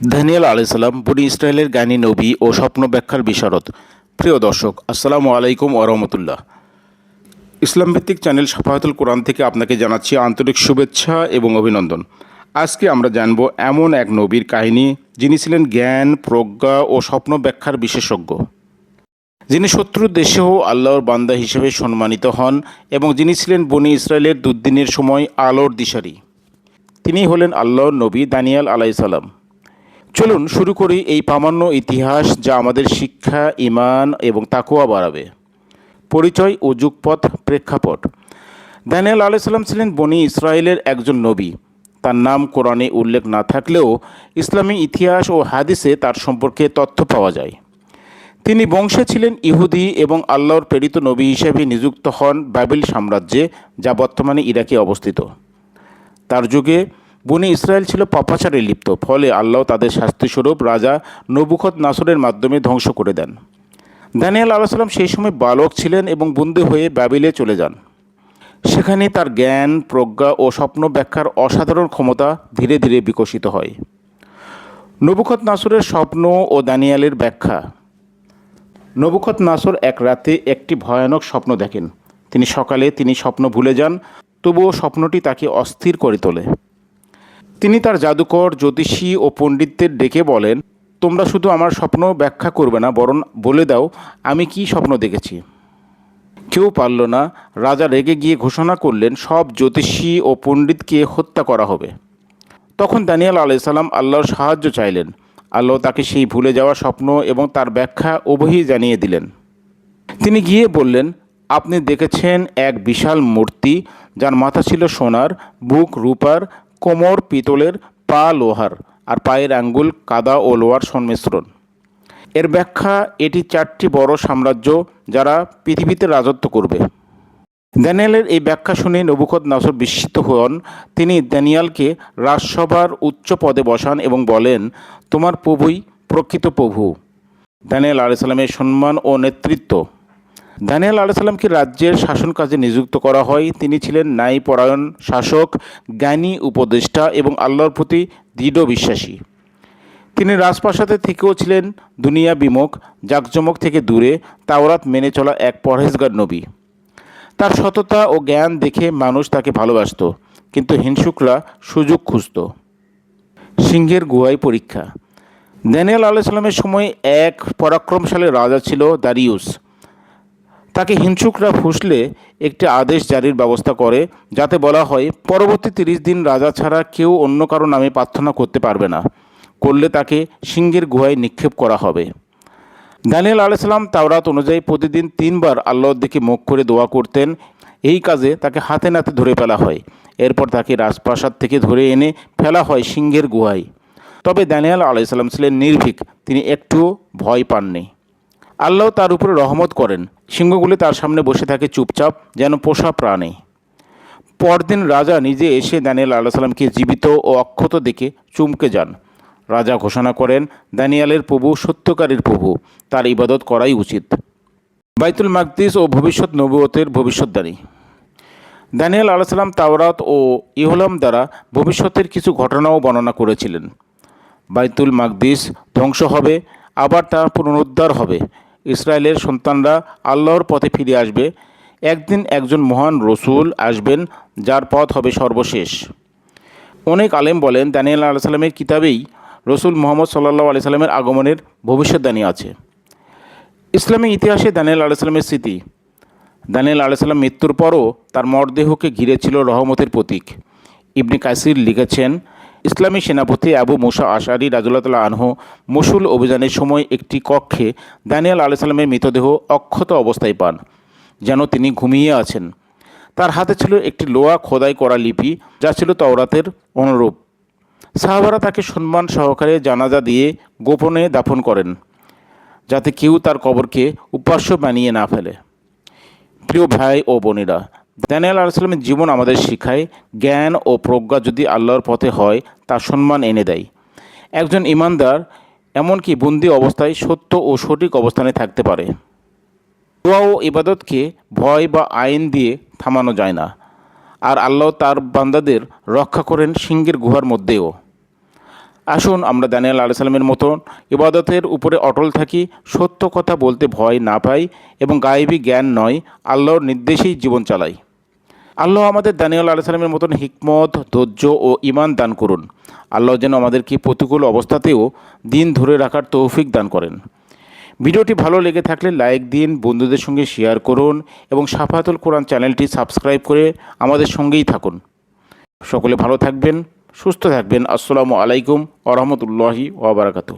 দানিয়াল আলাইসাল্লাম বনি ইসরায়েলের জ্ঞানী নবী ও স্বপ্ন ব্যাখ্যার বিশারদ। প্রিয় দর্শক, আসসালামু আলাইকুম ওরহমতুল্লাহ ইসলাম ভিত্তিক চ্যানেল সাফাহাতুল কোরআন থেকে আপনাকে জানাচ্ছি আন্তরিক শুভেচ্ছা এবং অভিনন্দন। আজকে আমরা জানব এমন এক নবীর কাহিনী যিনি ছিলেন জ্ঞান, প্রজ্ঞা ও স্বপ্ন ব্যাখ্যার বিশেষজ্ঞ। যিনি শত্রুর দেশেও আল্লাহর বান্দা হিসেবে সম্মানিত হন এবং যিনি ছিলেন বনি ইসরায়েলের দুর্দিনের সময় আলোর দিশারি। তিনি হলেন আল্লাহর নবী দানিয়াল আলাইসাল্লাম চলুন শুরু করি এই প্রামাণ্য ইতিহাস যা আমাদের শিক্ষা, ইমান এবং তাকুয়া বাড়াবে। পরিচয় ও যুগপথ প্রেক্ষাপট। দানিয়াল আলাইসাল্লাম ছিলেন বনি ইসরায়েলের একজন নবী। তার নাম কোরআনে উল্লেখ না থাকলেও ইসলামী ইতিহাস ও হাদিসে তার সম্পর্কে তথ্য পাওয়া যায়। তিনি বংশে ছিলেন ইহুদি এবং আল্লাহর প্রেরিত নবী হিসেবে নিযুক্ত হন বাবিল সাম্রাজ্যে, যা বর্তমানে ইরাকে অবস্থিত। তার যুগে বনি ইসরায়েল ছিল পাপাচারে লিপ্ত, ফলে আল্লাহ তাদের শাস্তিস্বরূপ রাজা নবুখত নাসরের মাধ্যমে ধ্বংস করে দেন। দানিয়াল আলাহ সাল্লাম সেই সময় বালক ছিলেন এবং বন্দী হয়ে ব্যাবিলে চলে যান। সেখানে তার জ্ঞান, প্রজ্ঞা ও স্বপ্ন ব্যাখ্যার অসাধারণ ক্ষমতা ধীরে ধীরে বিকশিত হয়। নবুখত নাসরের স্বপ্ন ও দানিয়ালের ব্যাখ্যা। নবুখত নাসর এক রাতে একটি ভয়ানক স্বপ্ন দেখেন। তিনি সকালে তিনি স্বপ্ন ভুলে যান, তবুও স্বপ্নটি তাকে অস্থির করে তোলে। তিনি তার জাদুকর জ্যোতিষী ও পণ্ডিতদের ডেকে বলেন, তোমরা শুধু আমার স্বপ্ন ব্যাখ্যা করবে না, বরং বলে দাও, আমি কি স্বপ্ন দেখেছি? কেউ পারল না। রাজা রেগে গিয়ে ঘোষণা করলেন, সব জ্যোতিষী ও পণ্ডিতকে হত্যা করা হবে। তখন দানিয়াল আলাইসাল্লাম আল্লাহর সাহায্য চাইলেন। আল্লাহ তাকে সেই ভুলে যাওয়া স্বপ্ন এবং তার ব্যাখ্যা উভয়ই জানিয়ে দিলেন। তিনি গিয়ে বললেন, আপনি দেখেছেন এক বিশাল মূর্তি, যার মাথা ছিল সোনার, বুক রূপার কোমর পিতলের পা লোহার আর পায়ের আঙ্গুল কাদা ও লোহার সংমিশ্রণ এর ব্যাখ্যা, এটি চারটি বড় সাম্রাজ্য যারা পৃথিবীতে রাজত্ব করবে। ড্যানিয়ালের এই ব্যাখ্যা শুনে নবুকত নাসর বিস্মিত হন। তিনি ড্যানিয়ালকে রাজসভার উচ্চ পদে বসান এবং বলেন, তোমার প্রভুই প্রকৃত প্রভু। ড্যানিয়াল আলাইসাল্লামের সম্মান ও নেতৃত্ব দানিয়াল আলাইসাল্লামকে রাজ্যের শাসন কাজে নিযুক্ত করা হয়। তিনি ছিলেন ন্যায়পরায়ণ শাসক, জ্ঞানী উপদেষ্টা এবং আল্লাহর প্রতি দৃঢ় বিশ্বাসী। তিনি রাজপ্রাসাদে থেকেও ছিলেন দুনিয়া বিমুখ, জাকজমক থেকে দূরে, তাওরাত মেনে চলা এক পরহেজগার নবী। তার সততা ও জ্ঞান দেখে মানুষ তাকে ভালোবাসত, কিন্তু হিংসুকরা সুযোগ খুঁজত। সিংহের গুহায় পরীক্ষা। ড্যানিয়াল আলাইসাল্লামের সময় এক পরাক্রমশালী রাজা ছিল দারিউস। তাকে হিংসুকরা ফুসলে একটি আদেশ জারির ব্যবস্থা করে, যাতে বলা হয়, পরবর্তী তিরিশ দিন রাজা ছাড়া কেউ অন্য কারও নামে প্রার্থনা করতে পারবে না। করলে তাকে সিংহের গুহায় নিক্ষেপ করা হবে। দানিয়াল আলাইসাল্লাম তাওরাত অনুযায়ী প্রতিদিন তিনবার আল্লাহর দিকে মুখ করে দোয়া করতেন। এই কাজে তাকে হাতে নাতে ধরে ফেলা হয়। এরপর তাকে রাজপ্রাসাদ থেকে ধরে এনে ফেলা হয় সিংহের গুহায়। তবে দানিয়াল আলাইসাল্লাম ছিলেন নির্ভীক। তিনি একটুও ভয় পাননি। আল্লাহ তার উপরে রহমত করেন। সিংহগুলি তার সামনে বসে থাকে চুপচাপ, যেন পোষা প্রাণী। পরদিন রাজা নিজে এসে দানিয়াল আল্লাহ সাল্লামকে জীবিত ও অক্ষত দেখে চুমকে যান। রাজা ঘোষণা করেন, দানিয়ালের প্রভু সত্যকারীর প্রভু, তার ইবাদত করাই উচিত। বাইতুল মাকদিস ও ভবিষ্যৎ নবুয়তের ভবিষ্যৎদানী দানিয়াল আল্লাহ সাল্লাম তাওরাত ও ইহলাম দ্বারা ভবিষ্যতের কিছু ঘটনাও বর্ণনা করেছিলেন। বাইতুল মাকদিস ধ্বংস হবে, আবার তা পুনরুদ্ধার হবে। ইসরায়েলের সন্তানরা আল্লাহর পথে ফিরে আসবে। একদিন একজন মহান রসুল আসবেন, যার পথ হবে সর্বশেষ। অনেক আলেম বলেন, দানিয়াল আলাহ সাল্লামের কিতাবেই রসুল মোহাম্মদ সাল্লাহ আলি সাল্লামের আগমনের ভবিষ্যৎবাণী আছে। ইসলামী ইতিহাসে দানিয়াল আলাহ সাল্লামের স্মৃতি। দানিয়াল আলাহ সাল্লাম মৃত্যুর পরও তার মরদেহকে ঘিরে ছিল রহমতের প্রতীক। ইবনে কাসির লিখেছেন ইসলামী সেনাপতি আবু মুসা আশারি রাজুল্লাহ আনহু মসুল অভিযানের সময় একটি কক্ষে দানিয়াল আলাহ সাল্লামের মৃতদেহ অক্ষত অবস্থায় পান, যেন তিনি ঘুমিয়ে আছেন। তার হাতে ছিল একটি লোয়া খোদাই করা লিপি, যা ছিল তওরাতের অনুরূপ। সাহাবারা তাকে সম্মান সহকারে জানাজা দিয়ে গোপনে দাফন করেন, যাতে কেউ তার কবরকে উপাস্য বানিয়ে না ফেলে। প্রিয় ভাই ও বোনেরা দানিয়াল আলাইসালামের জীবন আমাদের শিখায়, জ্ঞান ও প্রজ্ঞা যদি আল্লাহর পথে হয়, তা সম্মান এনে দেয়। একজন ইমানদার এমনকি বন্দি অবস্থায় সত্য ও সঠিক অবস্থানে থাকতে পারে। দোয়া ও ইবাদতকে ভয় বা আইন দিয়ে থামানো যায় না। আর আল্লাহ তার বান্দাদের রক্ষা করেন সিংহের গুহার মধ্যেও। আসুন আমরা দানিয়াল সাল্লামের মতন ইবাদতের উপরে অটল থাকি, সত্য কথা বলতে ভয় না পাই এবং গায়েবী জ্ঞান নয়, আল্লাহর নির্দেশেই জীবন চালাই। আল্লাহ আমাদের দানিয়াল আলাহ সাল্লামের মতন হিকমত, ধৈর্য ও ইমান দান করুন। আল্লাহ যেন আমাদেরকে প্রতিকূল অবস্থাতেও দিন ধরে রাখার তৌফিক দান করেন। ভিডিওটি ভালো লেগে থাকলে লাইক দিন, বন্ধুদের সঙ্গে শেয়ার করুন এবং সাফাতুল কোরআন চ্যানেলটি সাবস্ক্রাইব করে আমাদের সঙ্গেই থাকুন। সকলে ভালো থাকবেন, সুস্থ থাকবেন। আসসালামু আলাইকুম আ রহমতুল্লাহি ওবরাকাতু